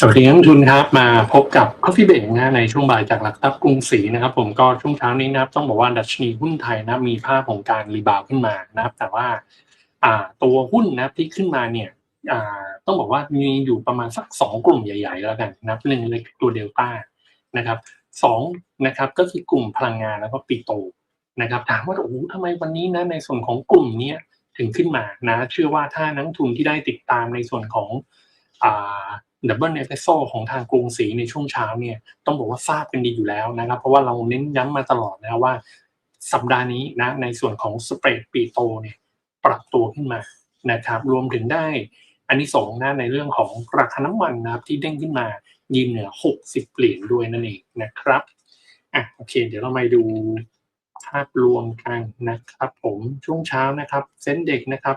สวัสดีนักทุนครับมาพบกับ Coffee Break นะในช่วงบ่ายจากหลักทรัพย์กรุงศรีนะครับ ผมก็ช่วงเช้านี้นะครับต้องบอกว่าดัชนีหุ้นไทยนะมีภาพของการรีบาวด์ขึ้นมานะครับ แต่ว่าอ่าตัวหุ้นนับที่ขึ้นมาเนี่ยอ่าต้องบอกว่ามีอยู่ประมาณสักสองกลุ่มใหญ่ ๆ แล้วกันนะนับหนึ่งเลยตัวเดลต้านะครับสองนะครับก็คือกลุ่มพลังงานแล้วก็ปิโตนะครับถามว่าโอ้โหทำไมวันนี้นะในส่วนของกลุ่มเนี้ยถึงขึ้นมานะ เชื่อว่าถ้านักทุนที่ได้ติดตามในส่วนของอ่า ดับเบิลเอฟเฟโซของทางกรุงศรีในช่วงเช้าเนี่ยต้องบอกว่าทราบกันดีอยู่แล้วนะครับ เพราะว่าเราเน้นย้ำมาตลอดนะว่า สัปดาห์นี้นะในส่วนของสเปรดปีโตเนี่ยปรับตัวขึ้นมานะครับรวมถึงได้อันนี้ส่งนะในเรื่องของราคาน้ำมันนะครับที่เด้งขึ้นมายืนเหนือ 60 เหรียญด้วยนั่นเองนะครับอะโอเค เดี๋ยวเรามาดูภาพรวมกันนะครับ ผมช่วงเช้านะครับเซ็นเด็กนะครับ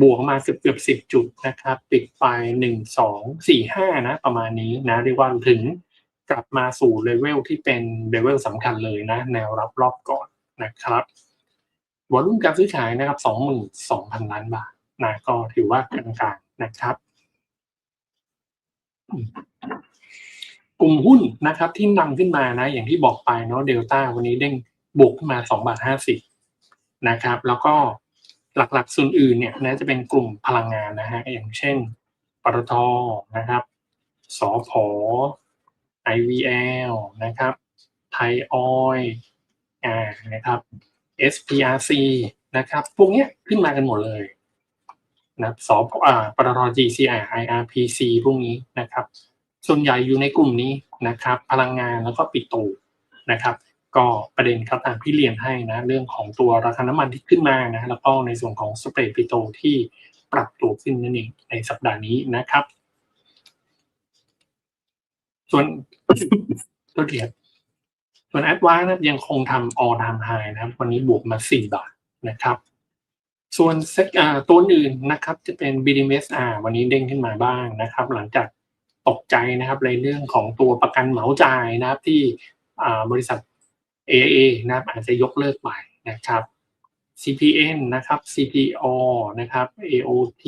บวกมาเกือบเกือบสิบจุดนะครับ ปิดไปหนึ่งสองสี่ห้านะประมาณนี้นะเรียกว่าถึงกลับมาสู่เลเวลที่เป็นเลเวลสำคัญเลยนะ แนวรับรอบก่อนนะครับวอลุ่มการซื้อขายนะครับสองหมื่นสองพันล้านบาทนะก็ถือว่ากลางๆนะครับ กลุ่มหุ้นนะครับ ที่นำขึ้นมานะ อย่างที่บอกไปเนาะเดลต้าวันนี้เด้งบวกขึ้นมาสองบาทห้าสิบนะครับ แล้วก็ หลักๆส่วนอื่นเนี่ยนะจะเป็นกลุ่มพลังงานนะฮะอย่างเช่นปตทนะครับสอพอ IVL นะครับไทยออยอ่านะครับ SPRC นะครับพวกเนี้ยขึ้นมากันหมดเลยนะครับสออ่าปตท GCR IRPC พวกนี้นะครับ ส่วนใหญ่อยู่ในกลุ่มนี้นะครับ พลังงานแล้วก็ปิโตรนะครับ ก็ประเด็นครับตามที่เรียนให้นะเรื่องของตัวราคาน้ำมันที่ขึ้นมานะแล้วก็ในส่วนของสเปรดปิโตรที่ปรับตัวขึ้นนั่นเองในสัปดาห์นี้นะครับ ส่วนตัวเทียบส่วนแอดวานนะยังคงทำ all time high นะครับ วันนี้บวกมา 4 บาทนะครับ ส่วนเซ็กอ่าตัวอื่นนะครับ จะเป็น BDMSR วันนี้เด้งขึ้นมาบ้างนะครับ หลังจากตกใจนะครับในเรื่องของตัวประกันเหมาจ่ายนะครับที่อ่าบริษัท Aa นะครับอาจจะยกเลิกไปนะครับ CPN นะครับ CPO นะครับ AOT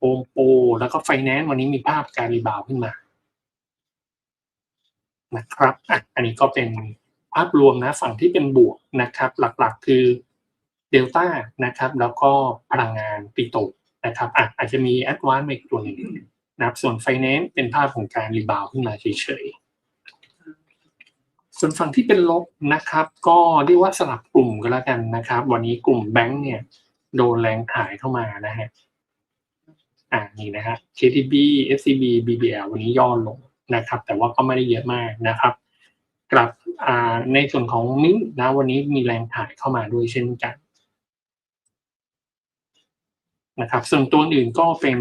Home Pro แล้วก็ Finance วันนี้มีภาพการรีบาวขึ้นมานะครับอะอันนี้ก็เป็นภาพรวมนะฝั่งที่เป็นบวกนะครับ หลักๆคือเดลต้านะครับ แล้วก็พลังงานปิโตนะครับอะอาจจะมี Advance มาอีกตัวหนึ่งนะครับส่วน Finance เป็นภาพของการรีบาวขึ้นมาเฉยๆ ส่วนฝั่งที่เป็นลบนะครับ ก็เรียกว่าสลับกลุ่มก็แล้วกันนะครับ วันนี้กลุ่มแบงก์เนี่ย โดนแรงขายเข้ามานะฮะอ่านี่นะฮะ KTB SCB BBL วันนี้ย่อลงนะครับ แต่ว่าก็ไม่ได้เยอะมากนะครับ กลับอ่าในส่วนของมิ้นนะวันนี้มีแรงขายเข้ามาด้วยเช่นกันนะครับ ส่วนตัวอื่นก็เป็น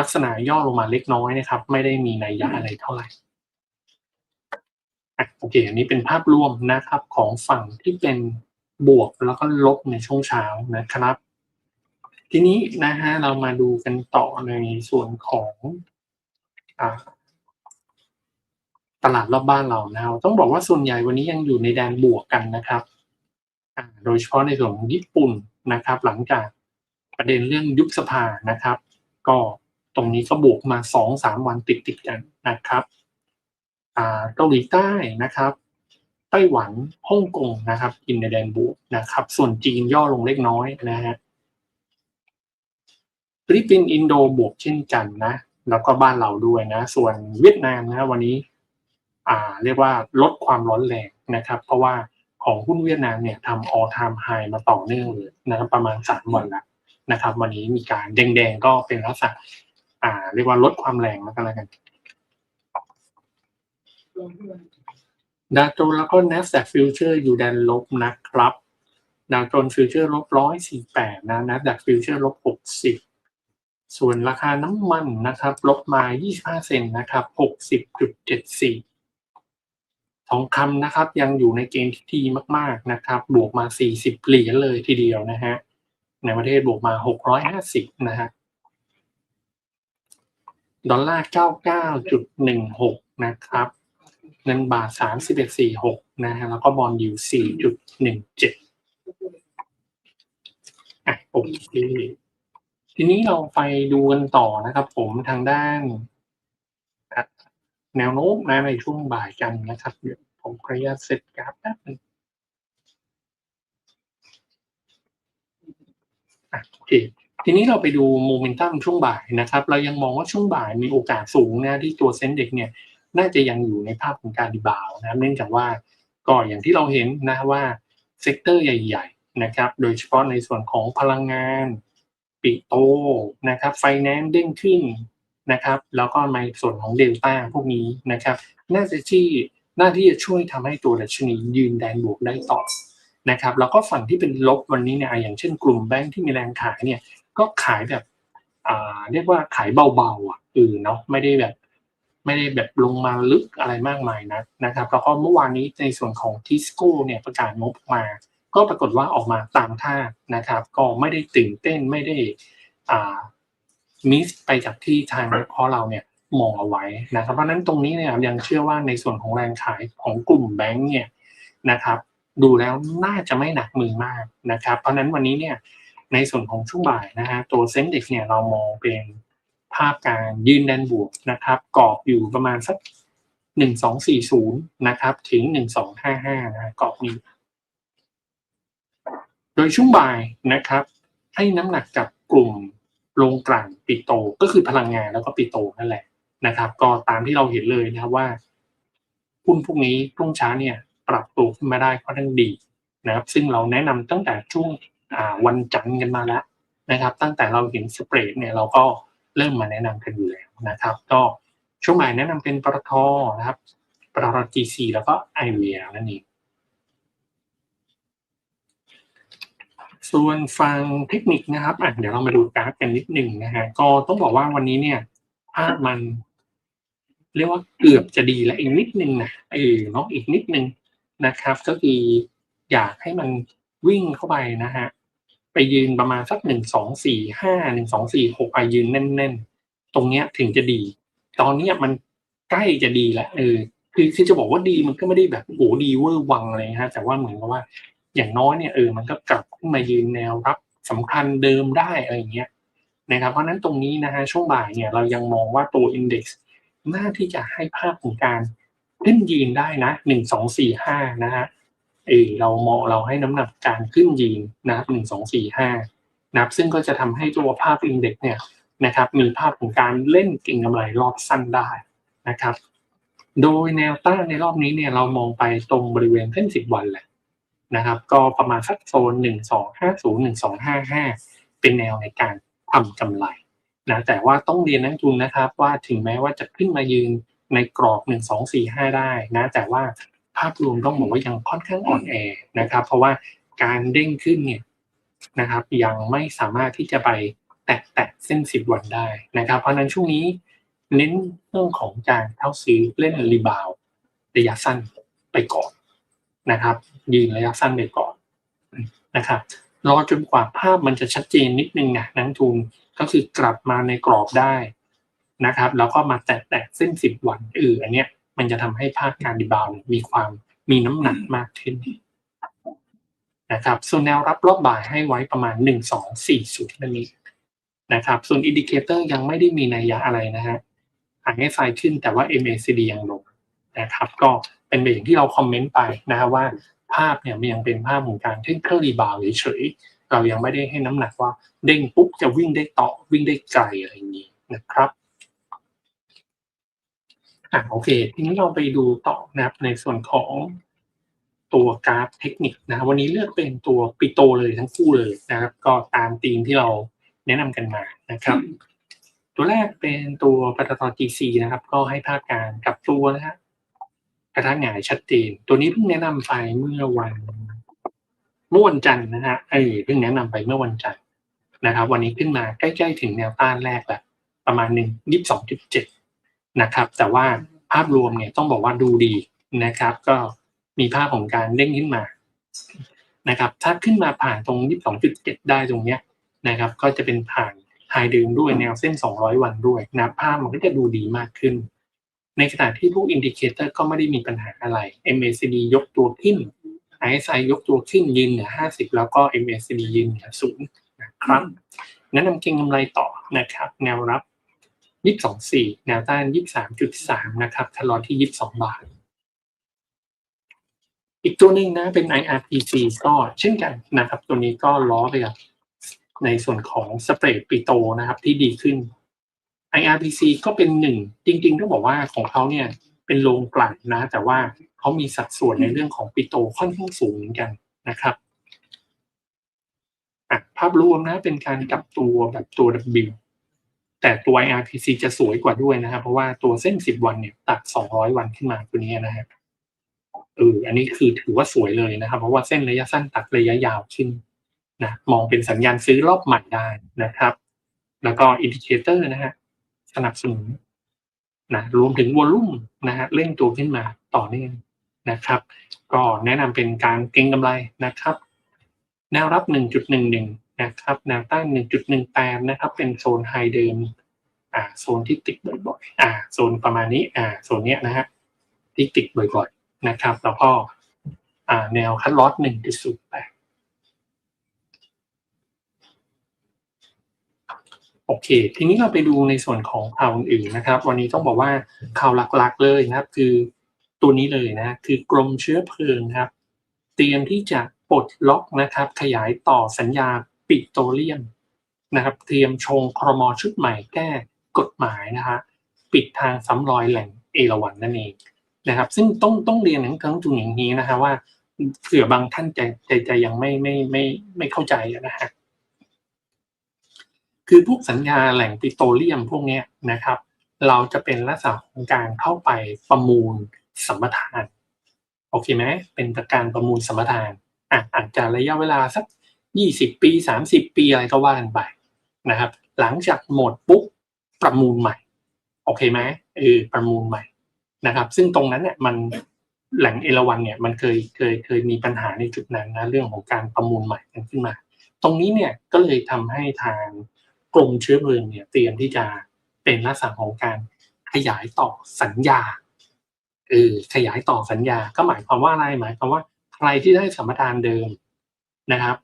ลักษณะย่อลงมาเล็กน้อยนะครับ ไม่ได้มีนัยยะอะไรเท่าไหร่ อะโอเค อันนี้เป็นภาพรวมนะครับของฝั่งที่เป็นบวกแล้วก็ลบในช่วงเช้านะครับ ทีนี้นะฮะเรามาดูกันต่อในส่วนของอตลาดรอบบ้านเรานะต้องบอกว่าส่วนใหญ่วันนี้ยังอยู่ในแดนบวกกันนะครับโดยเฉพาะในส่วนของญี่ปุ่นนะครับ หลังจากประเด็นเรื่องยุบสภานะครับ ก็ตรงนี้ก็บวกมาสองสามวันติดติดกันนะครับ เกาหลีใต้นะครับไต้หวันฮ่องกงนะครับกินในแดนบวกนะครับ ส่วนจีนย่อลงเล็กน้อยนะฮะฟิลิปปินส์อินโดบวกเช่นกันนะ แล้วก็บ้านเราด้วยนะ ส่วนเวียดนามนะวันนี้อ่าเรียกว่าลดความร้อนแรงนะครับ เพราะว่าของหุ้นเวียดนามเนี่ยทำ all time high มาต่อเนื่องเลยนะครับประมาณสามวันแล้วนะครับ วันนี้มีการแดงๆก็เป็นลักษณะอ่า เรียกว่าลดความแรงมากันแล้วกัน ดาวโจนแล้วก็ NASDAQ Future อยู่แดนลบนะครับ ดาวโจนฟิวเจอร์ลบร้อยสี่แปดนะ NASDAQ Future ลบหกสิบส่วนราคาน้ำมันนะครับ ลบมายี่สิบห้าเซนนะครับหกสิบจุดเจ็ดสี่ทองคำนะครับ ยังอยู่ในเกณฑ์ที่ดีมาก ๆนะครับ บวกมาสี่สิบเหรียญเลยทีเดียวนะฮะ ในประเทศบวกมาหกร้อยห้าสิบนะฮะดอลลาร์เก้าเก้าจุดหนึ่งหกนะครับ เงินบาทสามสิบเอ็ดสี่หกนะฮะแล้วก็บอลยูสี่จุดหนึ่งเจ็ดอะโอเคทีนี้เราไปดูกันต่อนะครับ ผมทางด้าน แนวโน้มนะในช่วงบ่ายกันนะครับเดี๋ยวผมขออนุญาตเซตกราฟแป๊บนึงอะโอเคทีนี้เราไปดูโมเมนตัมช่วงบ่ายนะครับ เรายังมองว่าช่วงบ่ายมีโอกาสสูงนะที่ตัวเซ็นเด็กเนี่ย น่าจะยังอยู่ในภาพของการดีบาวนะครับเนื่องจากว่าก็อย่างที่เราเห็นนะว่าเซกเตอร์ใหญ่ๆนะครับโดยเฉพาะในส่วนของพลังงานปิโตนะครับไฟแนนซ์เด้งขึ้นนะครับแล้วก็ในส่วนของเดลต้าพวกนี้นะครับน่าจะที่น่าที่จะช่วยทำให้ตัวดัชนียืนแดนบวกได้ต่อนะครับแล้วก็ฝั่งที่เป็นลบวันนี้เนี่ยอย่างเช่นกลุ่มแบงค์ที่มีแรงขายเนี่ยก็ขายแบบอ่าเรียกว่าขายเบาๆอะเออเนาะไม่ได้แบบ ไม่ได้แบบลงมาลึกอะไรมากมายนะนะครับแล้วก็เมื่อวานนี้ในส่วนของทิสโก้เนี่ยประกาศงบมา ก็ปรากฏว่าออกมาตามท่านะครับ ก็ไม่ได้ตื่นเต้นไม่ได้อ่ามิสไปจากที่ทางเพราะเราเนี่ยมองเอาไว้นะครับ เพราะนั้นตรงนี้เนี่ยยังเชื่อว่าในส่วนของแรงขายของกลุ่มแบงก์เนี่ยนะครับดูแล้วน่าจะไม่หนักมือมากนะครับ เพราะฉะนั้นวันนี้เนี่ยในส่วนของช่วงบ่ายนะฮะตัวเซ็นเด็กเนี่ยเรามองเป็น ภาพการยืนแดนบวกนะครับกรอบอยู่ประมาณสักหนึ่งสองสี่ศูนย์นะครับถึงหนึ่งสองห้าห้านะกรอบนี้ โดยช่วงบ่ายนะครับ ให้น้ำหนักกับกลุ่มโรงกลั่นปิโตก็คือพลังงานแล้วก็ปิโตนั่นแหละนะครับ ก็ตามที่เราเห็นเลยนะครับว่าหุ้นพวกนี้ช่งเช้าเนี่ยปรับตัวขึ้นมาได้ค่อนข้างดีนะครับ ซึ่งเราแนะนำตั้งแต่ช่วงวันจันทร์กันมาแล้วนะครับ ตั้งแต่เราเห็นสเปรดเนี่ยเราก็ เริ่มมาแนะนำกันอยู่แล้วนะครับ ก็ช่วงบ่ายแนะนำเป็นปตทนะครับปตท GC แล้วก็ไอเวียนั่นเองส่วนฟังเทคนิคนะครับอะเดี๋ยวเรามาดูกราฟกันนิดหนึ่งนะฮะก็ต้องบอกว่าวันนี้เนี่ยภาพมัน เรียกว่าเกือบจะดีแล้วอีกนิดนึงนะเออเนาะอีกนิดนึงนะครับ ก็คืออยากให้มันวิ่งเข้าไปนะฮะ ไปยืนประมาณสักหนึ่งสองสี่ห้าหนึ่งสองสี่หกไปยืนแน่น ๆ ตรงเนี้ยถึงจะดี ตอนเนี้ยมันใกล้จะดีแล้วเออคือคือจะบอกว่าดีมันก็ไม่ได้แบบโอ้ดีเวอร์วังอะไรฮะแต่ว่าเหมือนกับว่า อย่างน้อยเนี่ยเออมันก็กลับขึ้นมายืนแนวรับสำคัญเดิมได้อะไรเงี้ยนะครับเพราะนั้นตรงนี้นะฮะช่วงบ่ายเนี่ยเรายังมองว่าตัวอินเด็กซ์น่าที่จะให้ภาพของการขึ้นยืนได้นะหนึ่งสองสี่ห้านะฮะ เออเรามองเราให้น้ำหนักการขึ้นยีนนะครับหนึ่งสองสี่ห้านะครับซึ่งก็จะทำให้ตัวภาพอินเด็กซ์เนี่ยนะครับมีภาพของการเล่นเก่งกำไรรอบสั้นได้นะครับ โดยแนวต้านในรอบนี้เนี่ยเรามองไปตรงบริเวณเส้นสิบวันแหละนะครับ ก็ประมาณสักโซนหนึ่งสองห้าศูนย์หนึ่งสองห้าห้าเป็นแนวในการทำกำไรนะแต่ว่าต้องเรียนนักทุนนะครับว่าถึงแม้ว่าจะขึ้นมายืนในกรอบหนึ่งสองสี่ห้าได้นะแต่ว่า ภาพรวมต้องบอกว่ายังค่อนข้างอ่อนแอนะครับ เพราะว่าการเด้งขึ้นเนี่ยนะครับ ยังไม่สามารถที่จะไปแตะแตะเส้นสิบวันได้นะครับ เพราะนั้นช่วงนี้เน้นเรื่องของการเข้าซื้อเล่นรีบาวระยะสั้นไปก่อนนะครับ ยืนระยะสั้นไปก่อนนะครับรอจนกว่าภาพมันจะชัดเจนนิดนึงนะนักทุนก็คือกลับมาในกรอบได้นะครับ แล้วก็มาแตะแตะเส้นสิบวันเอออันเนี้ย มันจะทำให้ภาคการดีบาวมีความมีน้ำหนักมากขึ้นนะครับส่วนแนวรับรอบบ่ายให้ไว้ประมาณหนึ่งสองสี่ศูนย์นั่นเองนะครับส่วนอินดิเคเตอร์ยังไม่ได้มีนัยยะอะไรนะฮะหางให้ไฟขึ้นแต่ว่า MACD ยังลงนะครับก็เป็นแบบอย่างที่เราคอมเมนต์ไปนะครับว่าภาพเนี่ยมันยังเป็นภาพของการเทคนิครีบาวเฉยๆเรายังไม่ได้ให้น้ำหนักว่าเด้งปุ๊บจะวิ่งได้ต่อวิ่งได้ไกลอะไรอย่างนี้นะครับ อะโอเคทีนี้เราไปดูต่อนะครับในส่วนของตัวกราฟเทคนิคนะวันนี้เลือกเป็นตัวปิโตเลยทั้งคู่เลยนะครับ ก็ตามธีมที่เราแนะนำกันมานะครับ ตัวแรกเป็นตัวปตท GC นะครับ ก็ให้ภาพการกับตัวนะฮะกระทะหงายชัดเจนตัวนี้เพิ่งแนะนำไปเมื่อวันเมื่อวันจันทร์นะฮะเออเพิ่งแนะนำไปเมื่อวันจันทร์นะครับ วันนี้ขึ้นมาใกล้ๆถึงแนวต้านแรกแล้วประมาณหนึ่งยี่สิบสองจุดเจ็ด นะครับ แต่ว่าภาพรวมเนี่ยต้องบอกว่าดูดีนะครับ ก็มีภาพของการเด้งขึ้นมานะครับ ถ้าขึ้นมาผ่านตรง 22.7 ได้ตรงเนี้ยนะครับ ก็จะเป็นผ่านไฮเดิมด้วยแนวเส้น 200 วันด้วยนะภาพมันก็จะดูดีมากขึ้น ในขณะที่พวกอินดิเคเตอร์ก็ไม่ได้มีปัญหาอะไร MACD ยกตัวขึ้น RSI ยกตัวขึ้นยืนเหนือ50 แล้วก็ MACD ยืนเหนือศูนย์นะครับแนะนำเก็งกำไรต่อนะครับ แนวรับ 22.4 แนวต้าน 23.3 นะครับทะลอที่ 22 บาท อีกตัวหนึ่งนะเป็น IRPC ก็เช่นกันนะครับ ตัวนี้ก็ล้อไปกับในส่วนของสเปรดปิโตนะครับที่ดีขึ้น IRPC ก็เป็นหนึ่งจริงๆต้องบอกว่าของเขาเนี่ยเป็นโรงกลั่นนะ แต่ว่าเขามีสัดส่วนในเรื่องของปิโตค่อนข้างสูงเหมือนกันนะครับภาพรวมนะเป็นการกลับตัวแบบตัว W แต่ตัว IRPC จะสวยกว่าด้วยนะครับ เพราะว่าตัวเส้น 10 วันเนี่ยตัด 200 วันขึ้นมาตัวนี้นะครับเอออันนี้คือถือว่าสวยเลยนะครับ เพราะว่าเส้นระยะสั้นตัดระยะยาวขึ้นนะมองเป็นสัญญาณซื้อรอบใหม่ได้นะครับ แล้วก็อินดิเคเตอร์นะฮะสนับสนุนนะรวมถึงวอลุ่มนะฮะเร่งตัวขึ้นมาต่อเนื่องนะครับ ก็แนะนำเป็นการเก็งกำไรนะครับ แนวรับ 1.11 นะครับแนวต้าน 1.18 นะครับ เป็นโซนไฮเดิมอ่าโซนที่ติดบ่อยๆอ่าโซนประมาณนี้อ่าโซนเนี้ยนะฮะที่ติดบ่อยๆนะครับ แล้วก็อ่าแนวคัดลอส1.08โอเค ทีนี้เราไปดูในส่วนของข่าวอื่นนะครับ วันนี้ต้องบอกว่าข่าวหลักๆเลยนะครับ คือตัวนี้เลยนะ คือกรมเชื้อเพลิงครับ เตรียมที่จะปลดล็อกนะครับ ขยายต่อสัญญา ปิโตรเลียมนะครับ เตรียมชงครมชุดใหม่แก้กฎหมายนะฮะปิดทางซ้ำรอยแหล่งเอราวันนั่นเองนะครับ ซึ่งต้องต้องเรียนทั้งทั้งจุงอย่างนี้นะฮะว่าเผื่อบางท่านใจใจใจยังไม่ไม่ไม่ไม่เข้าใจนะฮะคือพวกสัญญาแหล่งปิโตรเลียมพวกนี้นะครับ เราจะเป็นลักษณะของการเข้าไปประมูลสัมปทานโอเคไหมเป็นการประมูลสัมปทานอะอาจจะระยะเวลาสัก ยี่สิบปีสามสิบปีอะไรก็ว่ากันไปนะครับ หลังจากหมดปุ๊บประมูลใหม่ โอเคไหมเออประมูลใหม่นะครับ ซึ่งตรงนั้นเนี่ยมันแหล่งเอราวันเนี่ยมันเคยเคยเคยมีปัญหาในจุดนั้นนะเรื่องของการประมูลใหม่กันขึ้นมา ตรงนี้เนี่ยก็เลยทำให้ทางกรมเชื้อเพลิงเนี่ยเตรียมที่จะเป็นลักษณะของการขยายต่อสัญญาเออขยายต่อสัญญา ก็หมายความว่าอะไรหมายความว่า ใครที่ได้สัมปทานเดิมนะครับ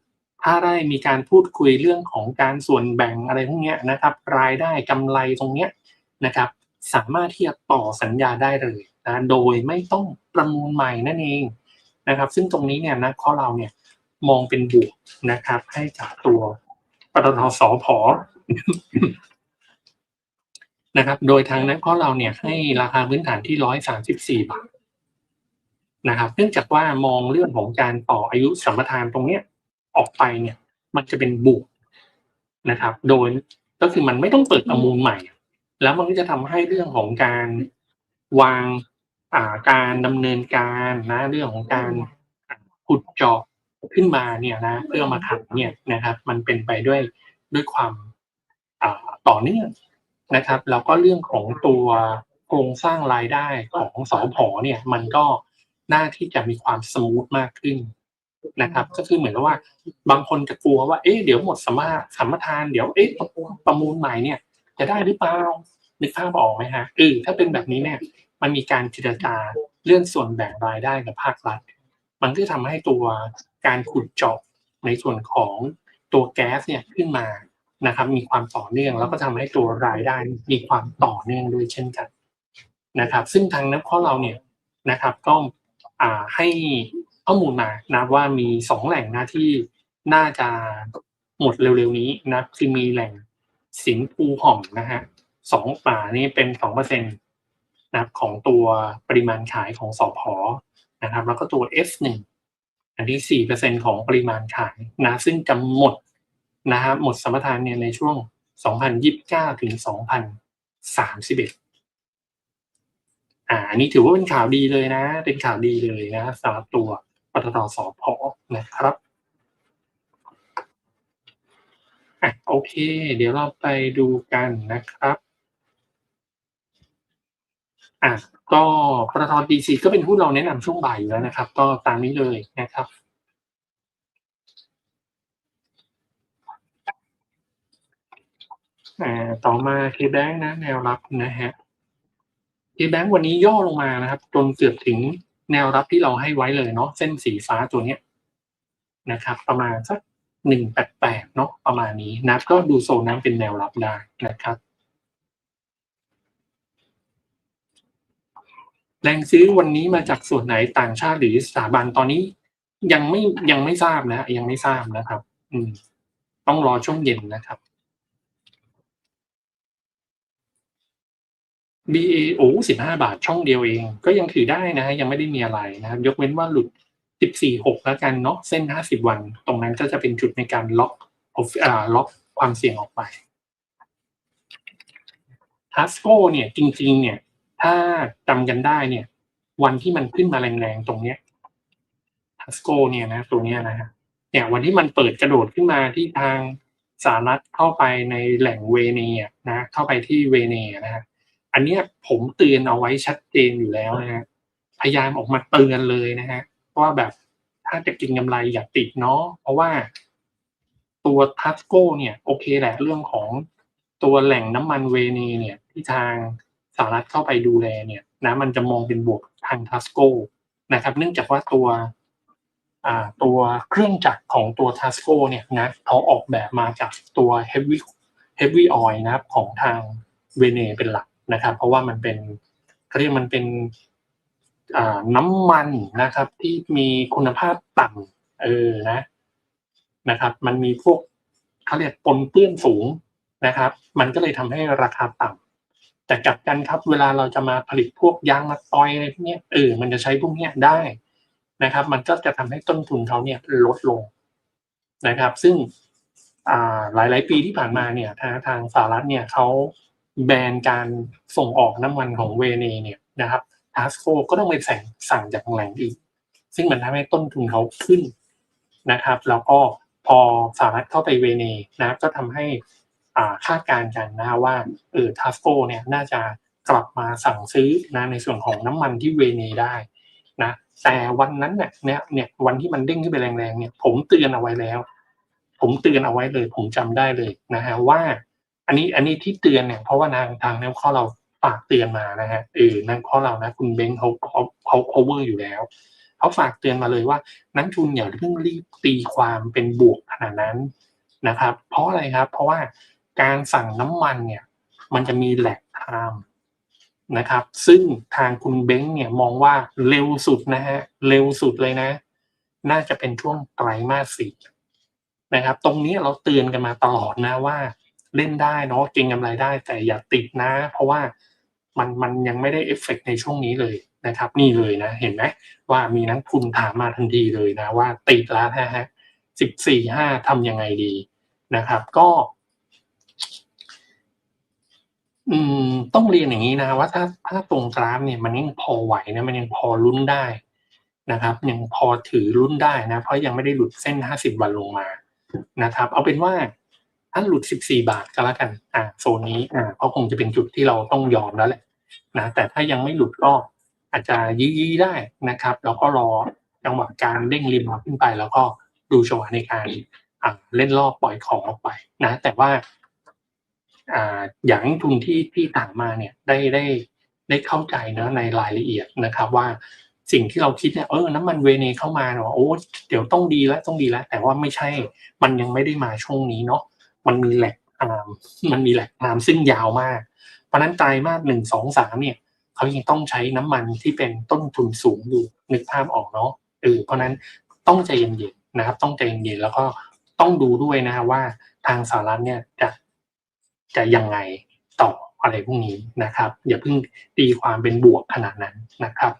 ถ้าได้มีการพูดคุยเรื่องของการส่วนแบ่งอะไรพวกนี้นะครับรายได้กำไรตรงเนี้ยนะครับ สามารถที่จะต่อสัญญาได้เลยนะโดยไม่ต้องประมูลใหม่นั่นเองนะครับ ซึ่งตรงนี้เนี่ยนะข้อเราเนี่ยมองเป็นบวกนะครับ ให้จากตัวปตทสอพอนะครับ โดยทางนั้นข้อเราเนี่ยให้ราคาพื้นฐานที่ร้อยสามสิบสี่บาทนะครับ เนื่องจากว่ามองเรื่องของการต่ออายุสัมปทานตรงเนี้ย ออกไปเนี่ย มันจะเป็นบวกนะครับ โดยก็คือมันไม่ต้องเปิดประมูลใหม่ แล้วมันก็จะทำให้เรื่องของการวางอ่าการดำเนินการนะ เรื่องของการขุดเจาะขึ้นมาเนี่ยนะ เพื่อมาขับเนี่ยนะครับ มันเป็นไปด้วยด้วยความต่อเนื่องนะครับ แล้วก็เรื่องของตัวโครงสร้างรายได้ของสอพอเนี่ย มันก็น่าที่จะมีความสมูทมากขึ้น นะครับ ก็คือเหมือนกับว่าบางคนจะกลัวว่าเอ๊ะเดี๋ยวหมดสมาสัมปทานเดี๋ยวเอ๊ะประมูลใหม่เนี่ย จะได้หรือเปล่านึกภาพออกไหมฮะเออถ้าเป็นแบบนี้เนี่ย มันมีการเจรจาเรื่องส่วนแบ่งรายได้กับภาครัฐ มันก็ทำให้ตัวการขุดเจาะในส่วนของตัวแก๊สเนี่ยขึ้นมานะครับ มีความต่อเนื่องแล้วก็ทำให้ตัวรายได้มีความต่อเนื่องด้วยเช่นกันนะครับ ซึ่งทางนักข้อเราเนี่ยนะครับ ก็อ่าให้ ข้อมูลมานะว่ามีสองแหล่งนะที่น่าจะหมดเร็วๆนี้นะคือมีแหล่งสิงภูห่อมนะฮะสองป่านี่เป็นสองเปอร์เซ็นต์นะของตัวปริมาณขายของสอพอนะครับแล้วก็ตัว F1 อันที่สี่เปอร์เซ็นของปริมาณขายนะซึ่งจะหมดนะฮะหมดสมปทานเนี่ยในช่วง 2029 ถึง 2031 อ่าอันนี้ถือว่าเป็นข่าวดีเลยนะ เป็นข่าวดีเลยนะสำหรับตัว ปตทสอพนะครับอะโอเค เดี๋ยวเราไปดูกันนะครับอะก็ปตทดีซีก็เป็นหุ้นเราแนะนำช่วงบ่ายอยู่แล้วนะครับ ก็ตามนี้เลยนะครับอ่าต่อมาเคแบงนะแนวรับนะฮะ KBank วันนี้ย่อลงมานะครับ จนเกือบถึง แนวรับที่เราให้ไว้เลยเนาะเส้นสีฟ้าตัวเนี้ยนะครับ ประมาณสักหนึ่งแปดแปดเนาะประมาณนี้นะก็ดูโซนนั้นเป็นแนวรับได้นะครับแรงซื้อวันนี้มาจากส่วนไหนต่างชาติหรือสถาบันตอนนี้ ยังไม่ยังไม่ทราบนะยังไม่ทราบนะครับ อืม ต้องรอช่วงเย็นนะครับ BA โอ้สิบห้าบาทช่องเดียวเอง ก็ยังถือได้นะยังไม่ได้มีอะไรนะครับ ยกเว้นว่าหลุดสิบสี่หกแล้วกันเนาะเส้นห้าสิบวัน ตรงนั้นก็จะเป็นจุดในการล็อกอ่าล็อกความเสี่ยงออกไปทัสโกเนี่ยจริง ๆ เนี่ย ถ้าจำกันได้เนี่ย วันที่มันขึ้นมาแรงๆตรงเนี้ยทัสโกเนี่ยนะตัวเนี้ยนะฮะเนี่ยวันที่มันเปิดกระโดดขึ้นมาที่ทางสหรัฐเข้าไปในแหล่งเวเนียนะ เข้าไปที่เวเนียนะฮะ อันเนี้ยผมเตือนเอาไว้ชัดเจนอยู่แล้วนะฮะพยายามออกมาเตือนเลยนะฮะว่าแบบถ้าจะกินกำไรอย่าติดเนาะเพราะว่าตัวทัสโกเนี่ยโอเคแหละเรื่องของตัวแหล่งน้ำมันเวเนเนี่ยที่ทางสหรัฐเข้าไปดูแลเนี่ยนะมันจะมองเป็นบวกทางทัสโกนะครับ เนื่องจากว่าตัวอ่าตัวเครื่องจักรของตัวทัสโกเนี่ยนะเขาออกแบบมาจากตัว heavy heavy oil นะครับของทางเวเนเป็นหลัก นะครับ เพราะว่ามันเป็นเขาเรียกมันเป็นน้ำมันนะครับ ที่มีคุณภาพต่ำเออนะนะครับ มันมีพวกเขาเรียกปนเปื้อนสูงนะครับ มันก็เลยทำให้ราคาต่ำแต่กลับกันครับ เวลาเราจะมาผลิตพวกยางมาตอยอะไรพวกนี้เออมันจะใช้พวกนี้ได้นะครับ มันก็จะทำให้ต้นทุนเขาเนี่ยลดลงนะครับ ซึ่งอ่าหลาย ๆ ปีที่ผ่านมาเนี่ยทางทางสหรัฐเนี่ยเขา แบนการส่งออกน้ำมันของเวเนเนี่ยนะครับทัสโกก็ต้องไปสั่งสั่งจากแหล่งอีก ซึ่งมันทำให้ต้นทุนเขาขึ้นนะครับ แล้วก็พอสหรัฐเข้าไปเวเนนะก็ทำให้อ่าคาดการณ์กันนะว่าเออทัสโกเนี่ยน่าจะกลับมาสั่งซื้อนะในส่วนของน้ำมันที่เวเนได้นะแต่วันนั้นเนี่ยเนี่ยวันที่มันเด้งขึ้นไปแรงๆเนี่ยผมเตือนเอาไว้แล้ว ผมเตือนเอาไว้เลย ผมจำได้เลยนะฮะว่า อันนี้อันนี้ที่เตือนเนี่ยเพราะว่าทางทางนักข้อเราฝากเตือนมานะฮะเออนักข้อเรานะ คุณเบงเขาเขาเขา cover อยู่แล้วเขาฝากเตือนมาเลยว่า นักทุนอย่าเพิ่งรีบตีความเป็นบวกขนาดนั้นนะครับ เพราะอะไรครับ เพราะว่าการสั่งน้ำมันเนี่ย มันจะมีแหลกไทม์นะครับ ซึ่งทางคุณเบงเนี่ยมองว่าเร็วสุดนะฮะเร็วสุดเลยนะ น่าจะเป็นช่วงไตรมาสสี่นะครับ ตรงนี้เราเตือนกันมาตลอดนะว่า เล่นได้เนาะเก็งกำไรได้ แต่อย่าติดนะ เพราะว่ามันมันยังไม่ได้เอฟเฟกในช่วงนี้เลยนะครับ นี่เลยนะ เห็นไหมว่ามีนักทุนถามมาทันทีเลยนะ ว่าติดแล้วฮะสิบสี่ห้าทำยังไงดีนะครับ ก็อืมต้องเรียนอย่างนี้นะว่าถ้าถ้าตรงกราฟเนี่ยมันยังพอไหวนะมันยังพอลุ้นได้นะครับ ยังพอถือลุ้นได้นะ เพราะยังไม่ได้หลุดเส้นห้าสิบวันลงมานะครับ เอาเป็นว่า ถ้าหลุด 14 บาทก็แล้วกัน อ่าโซนนี้อ่าก็คงจะเป็นจุดที่เราต้องยอมแล้วแหละนะแต่ถ้ายังไม่หลุดก็อาจจะยื้อๆได้นะครับแล้วก็รอจังหวะการเด้งริมขึ้นไปแล้วก็ดูจังหวะในการอ่าเล่นรอบปล่อยของออกไปนะ แต่ว่าอ่าอย่างทุนที่ที่ต่างมาเนี่ยได้ได้ได้เข้าใจนะในรายละเอียดนะครับ ว่าสิ่งที่เราคิดเนี่ยเออน้ำมันเวเนเข้ามาเนาะโอ้เดี๋ยวต้องดีแล้วต้องดีแล้ว แต่ว่าไม่ใช่มันยังไม่ได้มาช่วงนี้เนาะ มันมีแหลกอาร์มมันมีแหลกอาร์มซึ่งยาวมาก เพราะนั้นไตรมาสหนึ่งสองสามเนี่ยเขายังต้องใช้น้ำมันที่เป็นต้นทุนสูงอยู่นึกภาพออกเนาะเออเพราะนั้นต้องใจเย็นๆนะครับ ต้องใจเย็นๆแล้วก็ต้องดูด้วยนะว่าทางสหรัฐเนี่ยจะจะยังไงต่ออะไรพวกนี้นะครับ อย่าเพิ่งตีความเป็นบวกขนาดนั้นนะครับ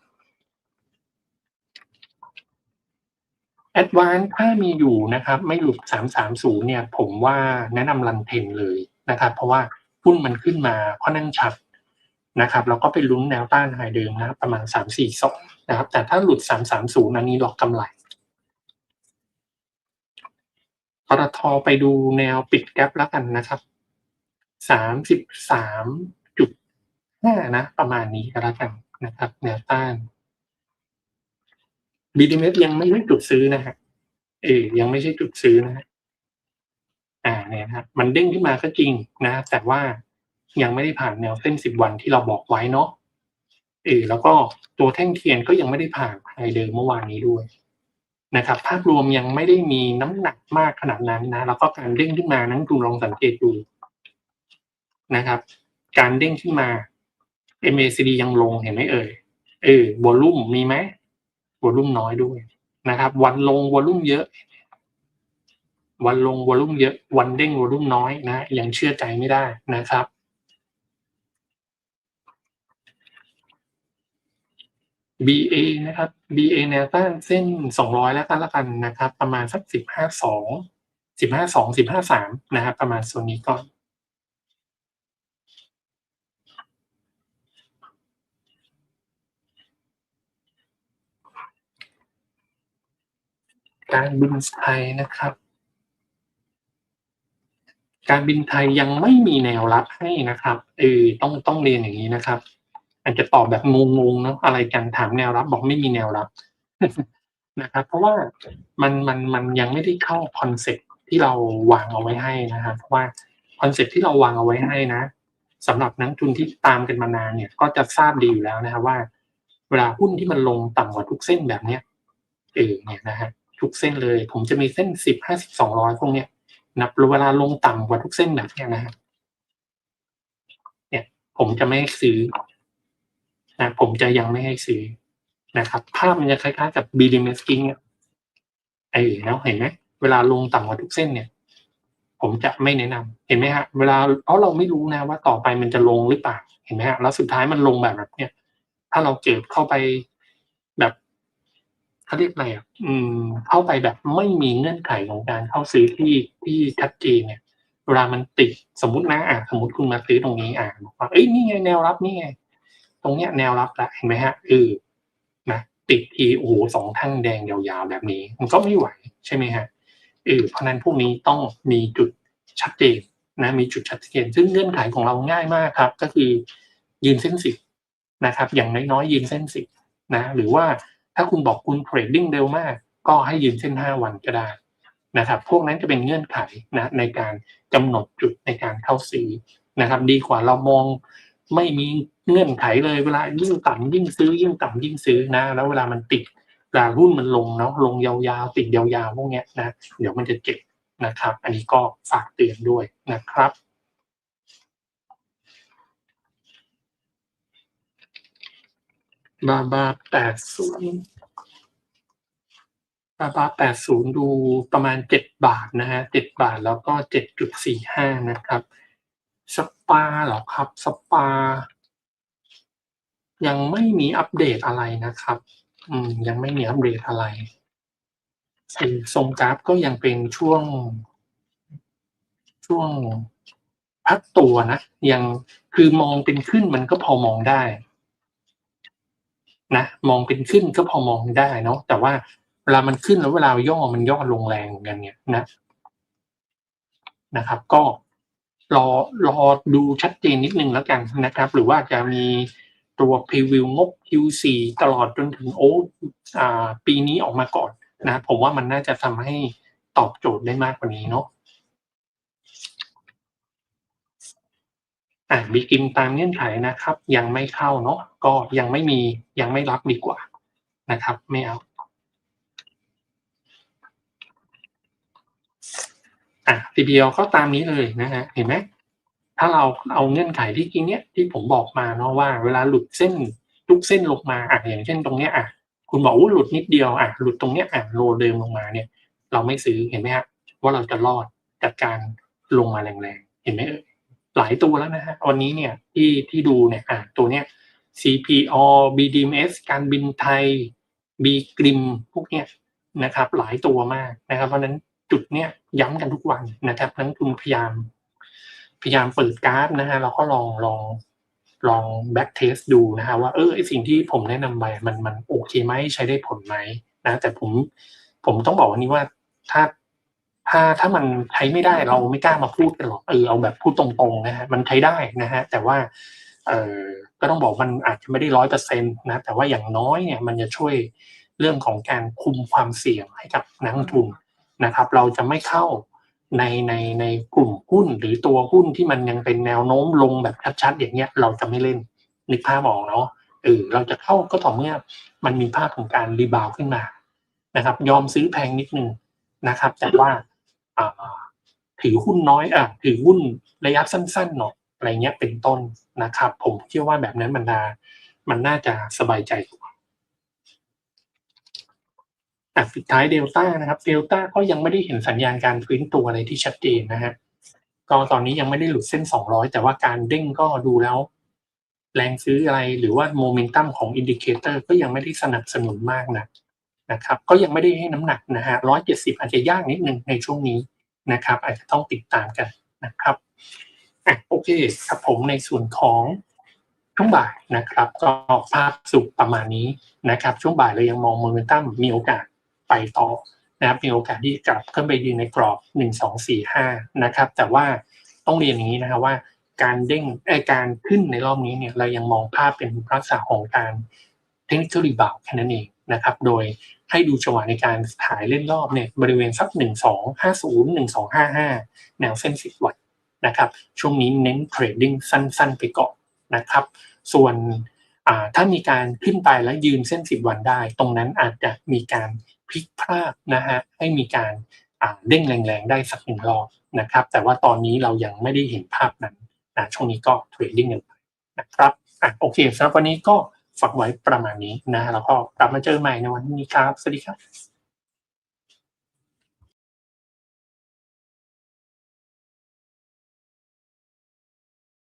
แอดวานถ้ามีอยู่นะครับ ไม่หลุดสามสามศูนย์เนี่ย ผมว่าแนะนำรันเทนเลยนะครับ เพราะว่าหุ้นมันขึ้นมาค่อนข้างชัดนะครับเราก็ไปลุ้นแนวต้านไฮเดิมนะครับประมาณสามสี่สองนะครับ แต่ถ้าหลุดสามสามศูนย์อันนี้ล็อกกำไรปตทไปดูแนวปิดแกลบแล้วกันนะครับสามสิบสามจุดห้านะ ประมาณนี้ก็แล้วกันนะครับ แนวต้าน บีดีเมยังไม่ใช่จุดซื้อนะฮะเออยังไม่ใช่จุดซื้อนะฮะอ่าเนี่ยครับมันเด้งขึ้นมาก็จริงนะ แต่ว่ายังไม่ได้ผ่านแนวเส้นสิบวันที่เราบอกไว้เนาะเออแล้วก็ตัวแท่งเทียนก็ยังไม่ได้ผ่านไฮเดิมเมื่อวานนี้ด้วยนะครับ ภาพรวมยังไม่ได้มีน้ำหนักมากขนาดนั้นนะ แล้วก็การเด้งขึ้นมานั้นคุณลองสังเกตดูนะครับ การเด้งขึ้นมา MACD ยังลงเห็นไหมเอ่ยเออวอลลุ่มมีไหม วอลุ่มน้อยด้วยนะครับ วันลงวอลุ่มเยอะ วันลงวอลุ่มเยอะ วันเด้งวอลุ่มน้อยนะยังเชื่อใจไม่ได้นะครับ BA นะครับ BA แนวต้านเส้น200แล้วกันละกันนะครับ ประมาณสัก15 2 15 2 15 3นะครับ ประมาณโซนนี้ก่อน การบินไทยนะครับ การบินไทยยังไม่มีแนวรับให้นะครับเออต้องต้องเรียนอย่างนี้นะครับ อาจจะตอบแบบงงๆเนาะอะไรกันถามแนวรับ บอกไม่มีแนวรับนะครับ เพราะว่ามันมันมันยังไม่ได้เข้าคอนเซ็ปที่เราวางเอาไว้ให้นะครับเพราะว่าคอนเซ็ปที่เราวางเอาไว้ให้นะสำหรับนักทุนที่ตามกันมานานเนี่ย ก็จะทราบดีอยู่แล้วนะครับว่า เวลาหุ้นที่มันลงต่ำกว่าทุกเส้นแบบเนี้ยเออเนี่ยนะฮะ ทุกเส้นเลย ผมจะมีเส้นสิบห้าสิบสองร้อยพวกเนี้ยนับเวลาลงต่ำกว่าทุกเส้นแบบเนี้ยนะฮะเนี่ยผมจะไม่ให้ซื้อนะผมจะยังไม่ให้ซื้อนะครับ ภาพมันจะคล้ายๆ กับบีดิมสกิ้งไอ้แล้วเห็นไหมเวลาลงต่ำกว่าทุกเส้นเนี่ย ผมจะไม่แนะนำเห็นไหมฮะ เวลาเพราะเราไม่รู้นะว่าต่อไปมันจะลงหรือเปล่าเห็นไหมฮะแล้วสุดท้ายมันลงแบบแบบเนี้ยถ้าเราเก็บเข้าไป เขาเรียกอะไรอะอืม เข้าไปแบบไม่มีเงื่อนไขของการเข้าซื้อที่ที่ชัดเจนเนี่ยเวลามันติดสมมตินะอะสมมติคุณมาซื้อตรงนี้อะบอกว่าเอ้ยนี่ไงแนวรับนี่ไงตรงเนี้ยแนวรับละเห็นไหมฮะเออนะติดทีโอ้โหสองทั้งแดงยาวๆ แบบนี้ มันก็ไม่ไหวใช่ไหมฮะเออเพราะนั้นพวกนี้ต้องมีจุดชัดเจนนะมีจุดชัดเจน ซึ่งเงื่อนไขของเราง่ายมากครับ ก็คือยืนเส้นสิบนะครับ อย่างน้อยๆยืนเส้นสิบนะ หรือว่า ถ้าคุณบอกคุณเทรดดิ้งเร็วมาก ก็ให้ยืนเส้นห้าวันก็ได้นะครับ พวกนั้นจะเป็นเงื่อนไขนะในการกำหนดจุดในการเข้าซื้อนะครับ ดีกว่าเรามองไม่มีเงื่อนไขเลยเวลายิ่งต่ำยิ่งซื้อ ยิ่งต่ำยิ่งซื้อนะ แล้วเวลามันติดเวลาหุ้นมันลงเนาะลงยาวๆ ติดยาวๆพวกเนี้ยนะ เดี๋ยวมันจะเจ็บนะครับ อันนี้ก็ฝากเตือนด้วยนะครับ บาบาแปดศูนย์บาบาแปดศูนย์ดูประมาณเจ็ดบาทนะฮะเจ็ดบาทแล้วก็เจ็ดจุดสี่ห้านะครับ สปาเหรอครับ สปา ยังไม่มีอัปเดตอะไรนะครับ อืม ยังไม่มีอัปเดตอะไรทรงกราฟก็ยังเป็นช่วง ช่วงพักตัวนะ ยังคือมองเป็นขึ้นมันก็พอมองได้ นะมองเป็นขึ้นก็พอมองได้เนาะแต่ว่าเวลามันขึ้นแล้วเวลาย่อมันย่อลงแรงเหมือนกันเนี่ยนะนะครับ ก็รอรอดูชัดเจนนิดนึงแล้วกันนะครับ หรือว่าจะมีตัวพรีวิวงบ Q4 ตลอดจนถึงโอ้อ่าปีนี้ออกมาก่อนนะ ผมว่ามันน่าจะทำให้ตอบโจทย์ได้มากกว่านี้เนาะ อ่าบีกิมตามเงื่อนไขนะครับ ยังไม่เข้าเนาะก็ยังไม่มียังไม่รับดีกว่านะครับ ไม่เอาอะ TPL ก็ตามนี้เลยนะฮะเห็นไหมถ้าเราเอาเงื่อนไขที่กี้เนี้ยที่ผมบอกมาเนาะว่า เวลาหลุดเส้นทุกเส้นลงมาอะอย่างเช่นตรงเนี้ยอะคุณบอกว่าหลุดนิดเดียวอะหลุดตรงเนี้ยอะโลเดิมลงมาเนี่ย เราไม่ซื้อเห็นไหมฮะว่าเราจะรอดจากการลงมาแรงๆเห็นไหมเอ่ย หลายตัวแล้วนะฮะวันนี้เนี่ยที่ที่ดูเนี่ยอะตัวเนี้ย CPO BDMs การบินไทย B กริมพวกเนี้ยนะครับ หลายตัวมากนะครับ เพราะนั้นจุดเนี้ยย้ำกันทุกวันนะครับนั้นคุณพยายาม พยายามเปิดการ์ดนะฮะเราก็ลองลองลองแบ็กเทสดูนะฮะว่าเออไอสิ่งที่ผมแนะนำไปมันมันโอเคไหมใช้ได้ผลไหมนะแต่ผมผมต้องบอกวันนี้ว่าถ้า ถ้าถ้ามันใช้ไม่ได้เราไม่กล้ามาพูดกันหรอกเออเอาแบบพูดตรงๆนะฮะมันใช้ได้นะฮะแต่ว่าเออก็ต้องบอกมันอาจจะไม่ได้ร้อยเปอร์เซ็นต์นะแต่ว่าอย่างน้อยเนี่ยมันจะช่วยเรื่องของการคุมความเสี่ยงให้กับนักลงทุนนะครับ เราจะไม่เข้าในในในกลุ่มหุ้นหรือตัวหุ้นที่มันยังเป็นแนวโน้มลงแบบชัดๆอย่างเงี้ยเราจะไม่เล่นนึกภาพออกเนาะเออเราจะเข้าก็ต่อเมื่อมันมีภาพของการรีบาวขึ้นมานะครับ ยอมซื้อแพงนิดนึงนะครับ แต่ว่าอ่า ถือหุ้นน้อยอะถือหุ้นระยะสั้นๆหน่อยอะไรเงี้ยเป็นต้นนะครับ ผมเชื่อว่าแบบนั้นมันน่ามันน่าจะสบายใจกว่าอะสุดท้ายเดลต้านะครับเดลต้าก็ยังไม่ได้เห็นสัญญาณการฟื้นตัวอะไรที่ชัดเจนนะฮะก็ตอนนี้ยังไม่ได้หลุดเส้น 200 แต่ว่าการเด้งก็ดูแล้ว แรงซื้ออะไรหรือว่าโมเมนตัมของอินดิเคเตอร์ก็ยังไม่ได้สนับสนุนมากนะ นะครับก็ยังไม่ได้ให้น้ำหนักนะฮะร้อยเจ็ดสิบอาจจะยากนิดนึงในช่วงนี้นะครับ อาจจะต้องติดตามกันนะครับอะโอเคครับผมในส่วนของช่วงบ่ายนะครับ ก็ภาพสุขประมาณนี้นะครับ ช่วงบ่ายเรายังมองโมเมนตัมมีโอกาสไปต่อนะครับมีโอกาสที่กลับขึ้นไปยืนในกรอบหนึ่งสองสี่ห้านะครับ แต่ว่าต้องเรียนอย่างนี้นะครับว่าการเด้งไอการขึ้นในรอบนี้เนี่ยเรายังมองภาพเป็นลักษณะของการ เทคนิคอลรีบาวแค่นั้นเองนะครับ โดยให้ดูจังหวะในการถ่ายเล่นรอบเนี่ยบริเวณสักหนึ่งสองห้าศูนย์หนึ่งสองห้าห้าแนวเส้นสิบวันนะครับ ช่วงนี้เน้นเทรดดิ้งสั้นๆ ไปก่อนนะครับ ส่วนถ้ามีการขึ้นไปแล้วยืนเส้นสิบวันได้ ตรงนั้นอาจจะมีการพลิกพลาดนะฮะให้มีการเด้งแรงๆ ได้สักหนึ่งรอบนะครับ แต่ว่าตอนนี้เรายังไม่ได้เห็นภาพนั้นนะช่วงนี้ก็เทรดดิ้งกันไปนะครับอะโอเคสำหรับวันนี้ก็ ฝากไว้ประมาณนี้นะแล้วก็กลับมาเจอใหม่ในวันนี้ครับ สวัสดีครับ